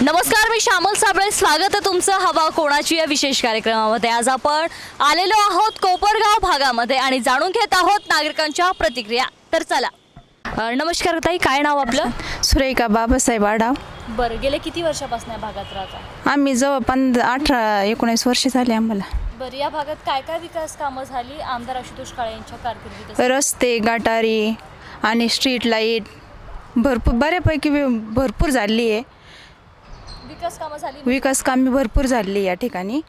नमस्कार मी श्यामल साबळे. स्वागत आहे तुमचं हवा कोणाची या विशेष कार्यक्रमामध्ये. आज आपण आलेलो आहोत कोपरगाव भागामध्ये आणि जाणून घेत आहोत नागरिकांच्या प्रतिक्रिया. तर चला. अ, नमस्कार ताई काय नाव आपलं? सुरेखा बाबासाहेब आढाव. बरं गेले किती वर्षापासून या भागात राहता? आम्ही जवळ पंधरा अठरा एकोणीस वर्ष झाली आम्हाला. बरं या भागात काय काय विकास कामं झाली? आमदार आशुतोष काळे यांच्या कारकिर्दीत रस्ते गटारी आणि स्ट्रीट लाइट भरपूर बऱ्यापैकी वि- भरपूर झाली आहे. विकास कामं झाली विकास कामे भरपूर झाली या ठिकाणी.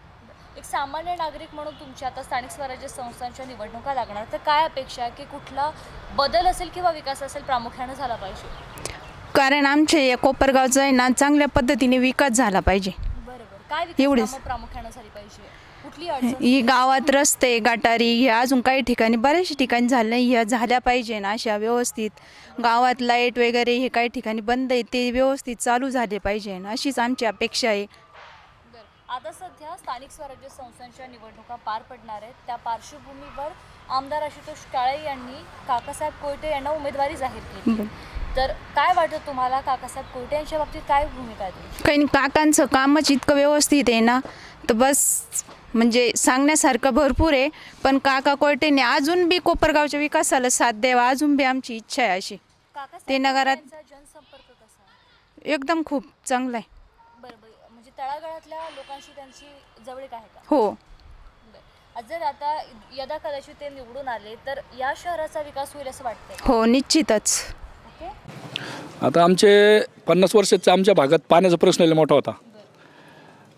एक सामान्य नागरिक म्हणून तुमच्या आता स्थानिक स्वराज्य संस्थांच्या निवडणुका लागणार तर काय अपेक्षा आहे की कुठला बदल असेल किंवा विकास असेल प्रामुख्याने झाला पाहिजे? कारण आमच्या या कोपरगावचा आहे ना चांगल्या पद्धतीने विकास झाला पाहिजे. बरोबर. काय विकास एवढेच. कामं प्रामुख्याने झाली पाहिजे? कुठली अडचण? ही गावात रस्ते गटारी हे अजून काही ठिकाणी बऱ्याचशा ठिकाणी झालं नाही. ह्या झाल्या पाहिजे ना अशा व्यवस्थित. गावात लाइट वगैरे हे काही ठिकाणी बंद आहे ते व्यवस्थित चालू झाले पाहिजे ना. अशीच आमची अपेक्षा आहे. आता सध्या स्थानिक स्वराज्य संस्थांच्या निवडणुका पार पडणार आहेत. त्या पार्श्वभूमीवर आमदार आशुतोष काळे यांनी काकासाहेब कोयटे यांना उमेदवारी जाहीर केली. तर काय वाटतं तुम्हाला? काकासाहेब कोयटे यांच्या बाबतीत काय भूमिका आहे काही काकांचं कामच इतकं व्यवस्थित आहे ना. तर बस म्हणजे सांगण्यासारखं भरपूर आहे. पण काका कोयटेने अजून बी कोपरगावच्या विकासाला साथ द्यावा अजून बी आमची इच्छा आहे अशी. काकासाहेब ते नगरात- जनसंपर्क कसा आहे? एकदम खूप चांगलं आहे. बरं बरं. म्हणजे तळागाळातल्या लोकांशी त्यांची जवळीक आहे का? हो. बरं. जर आता यदा कदाचित ते निवडून आले तर या शहराचा विकास होईल असं वाटतंय हो निश्चितच. ओके. आता आमचे पन्नास वर्षाचा आमच्या भागात पाण्याचा प्रश्न लय मोठा होता.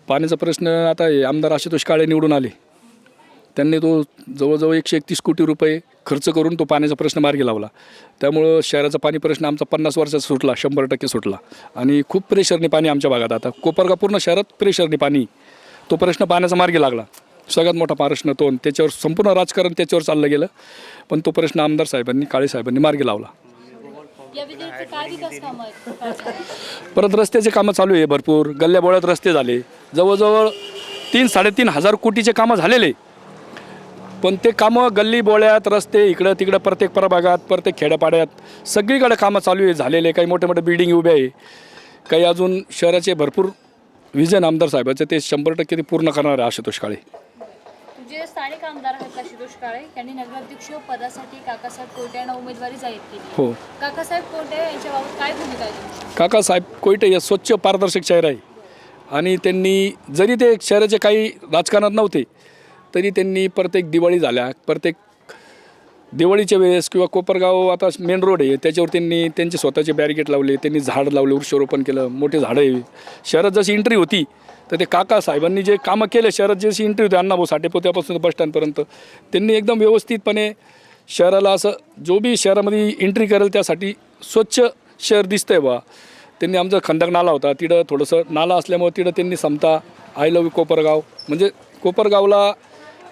पाण्याचा प्रश्न आता हे आमदार आशुतोष काळे निवडून आले. त्यांनी तो जवळजवळ एकशे एकतीस कोटी रुपये खर्च करून तो पाण्याचा प्रश्न मार्गी लावला. त्यामुळं शहराचा पाणी प्रश्न आमचा पन्नास वर्षाचा सुटला शंभर टक्के सुटला. आणि खूप प्रेशरने पाणी आमच्या भागात आता. कोपरगा पूर्ण शहरात प्रेशरने पाणी तो प्रश्न पाण्याचा मार्गी लागला. सगळ्यात मोठा प्रश्न तो त्याच्यावर संपूर्ण राजकारण त्याच्यावर चाललं गेलं. पण तो प्रश्न आमदार साहेबांनी काळे साहेबांनी मार्गी लावला. या काय विकास कामं आहेत परत रस्त्याचे कामं चालू आहे भरपूर. गल्ल्याबोळ्यात रस्ते झाले. जवळजवळ तीन साडेतीन हजार कोटीचे कामं झालेले. पण ते कामं गल्ली बोळ्यात रस्ते इकडं तिकडं प्रत्येक प्रभागात प्रत्येक खेड्यापाड्यात सगळीकडे कामं चालू आहे झालेले. काही मोठे मोठे बिल्डिंग उभे आहे. काही अजून शहराचे भरपूर विजन आमदार साहेबाचे ते शंभर टक्के ते पूर्ण करणार आहे आशुतोष काळे. जे स्थानिक आमदार आहेत आशुतोष काळे यांनी नगराध्यक्ष पदासाठी काकासाहेब कोयटे यांना उमेदवारी जाहीर केली. हो. काकासाहेब कोयटे यांच्याबाबत काय भूमिका आहे काकासाहेब कोयटे हे स्वच्छ पारदर्शक चेहरा आहे. आणि त्यांनी जरी ते शहराचे काही राजकारणात नव्हते तरी त्यांनी प्रत्येक दिवाळी झाल्या प्रत्येक दिवाळीच्या वेळेस किंवा कोपरगाव आता मेन रोड आहे त्याच्यावर त्यांनी त्यांचे स्वतःचे बॅरिकेड लावले त्यांनी झाड लावले वृक्षारोपण केलं मोठे झाडं आहे. शहरात जशी एंट्री होती तर ते काका साहेबांनी जे कामं केले शहरात जशी इंटरव्ह्यू होती अण्णाभाऊ साठेपोत्यापासून बसस्टँडपर्यंत त्यांनी एकदम व्यवस्थितपणे शहराला असं जो बी शहरामध्ये एंट्री करेल त्यासाठी स्वच्छ शहर दिसतंय बा त्यांनी आमचा खंडक नाला होता तिथं थोडंसं नाला असल्यामुळे तिथं त्यांनी समता आय लव्ह कोपरगाव म्हणजे कोपरगावला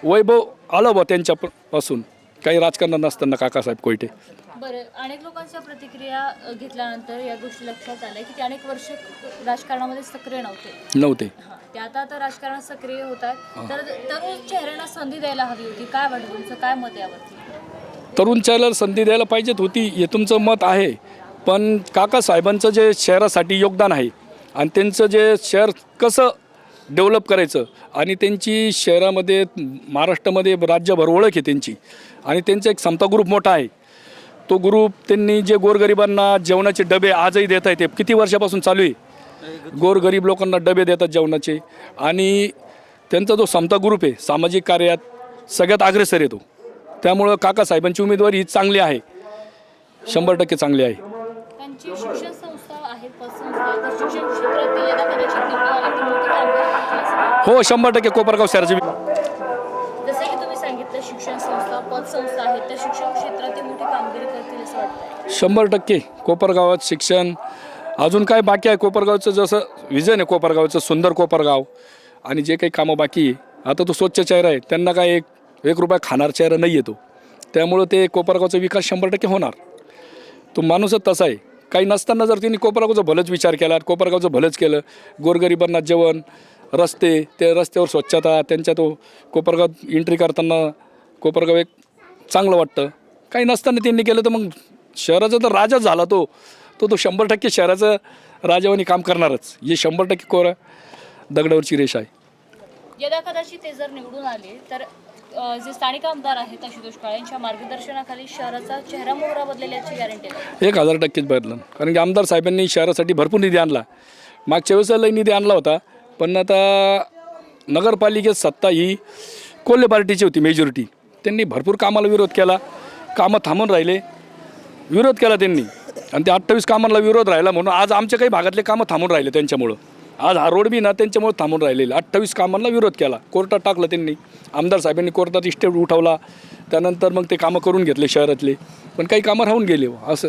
वैभव आलं बा त्यांच्यापासून. काही राजकारणात नसताना काकासाहेब कोयटे. बरं अनेक लोकांच्या प्रतिक्रिया घेतल्यानंतर या गोष्टी लक्षात आल्या की ते अनेक वर्ष सक्रिय सक्रिय नव्हते. नव्हते. ते आता आता राजकारणात सक्रिय होत आहेत. तर तरुण चेहऱ्यांना संधी द्यायला हवी होती. काय वाटतं तुमचं? काय मत यावरती? तरुण चेहऱ्याला संधी द्यायला पाहिजेत होती हे तुमचं मत आहे. पण काकासाहेबांचं जे शहरासाठी योगदान आहे आणि त्यांचं जे शहर कसं डेव्हलप करायचं. आणि त्यांची शहरामध्ये महाराष्ट्रामध्ये राज्यभर ओळख आहे त्यांची. आणि त्यांचा एक समता ग्रुप मोठा आहे. तो ग्रुप त्यांनी जे गोरगरिबांना जेवणाचे डबे आजही देत आहेत ते किती वर्षापासून चालू आहे? गोरगरीब लोकांना डबे देतात जेवणाचे. आणि त्यांचा जो समता ग्रुप आहे सामाजिक कार्यात सगळ्यात अग्रेसर येतो त्यामुळं काकासाहेबांची उमेदवारी ही चांगली आहे. शंभर टक्के चांगली आहे. हो शंभर टक्के कोपरगाव शहराचे जसं की तुम्ही सांगितलं शिक्षण संस्था पतसंस्था आहेत तर शिक्षण क्षेत्रात ते मोठी कामगिरी करतील असं वाटतं शंभर टक्के कोपरगावात शिक्षण. अजून काय बाकी आहे? कोपरगावचं जसं विजन आहे कोपरगावचं सुंदर कोपरगाव. आणि जे काही कामं बाकी आहे आता तो स्वच्छ चेहरा आहे त्यांना काय एक एक रुपया खाणार चेहरा नाही येतो त्यामुळं ते कोपरगावचा विकास शंभर टक्के होणार. तो माणूसच तसा आहे. काही नसताना जर त्यांनी कोपरगावचं भलंच विचार केला कोपरगावचं भलंच केलं गोरगरिबांना जेवण रस्ते ते रस्त्यावर स्वच्छता त्यांच्या तो कोपरगाव एंट्री करताना कोपरगाव एक चांगलं वाटतं. काही नसताना त्यांनी केलं तर मग शहराचा तर राजाच झाला तो. तो तो शंभर टक्के शहराचं राजावानी काम करणारच. हे शंभर टक्के कोरा दगडावरची रेष आहे. यदा कदाचित ते जर निवडून आले तर अ, जे स्थानिक आमदार आहेत आशुतोष काळे यांच्या मार्गदर्शनाखाली शहराचा चेहरा मोहरा बदलेल्याची गॅरंटी आहे. एक हजार टक्केच बदलं कारण की आमदार साहेबांनी शहरासाठी भरपूर निधी आणला. मागच्या वेळेस लई निधी आणला होता. पण आता नगरपालिकेत सत्ता ही कोल्हे पार्टीची होती मेजॉरिटी त्यांनी भरपूर कामाला विरोध केला. कामं थांबून राहिले. विरोध केला त्यांनी. आणि त्या अठ्ठावीस कामांना विरोध राहिला म्हणून आज आमच्या काही भागातले कामं थांबून राहिले त्यांच्यामुळं. आज हा रोड बी ना त्यांच्यामुळे थांबून राहिलेले. अठ्ठावीस कामांना विरोध केला. कोर्टात टाकलं त्यांनी. आमदार साहेबांनी कोर्टात इस्टेट उठवला. त्यानंतर मग ते कामं करून घेतले शहरातले. पण काही कामं राहून गेले हो, असं.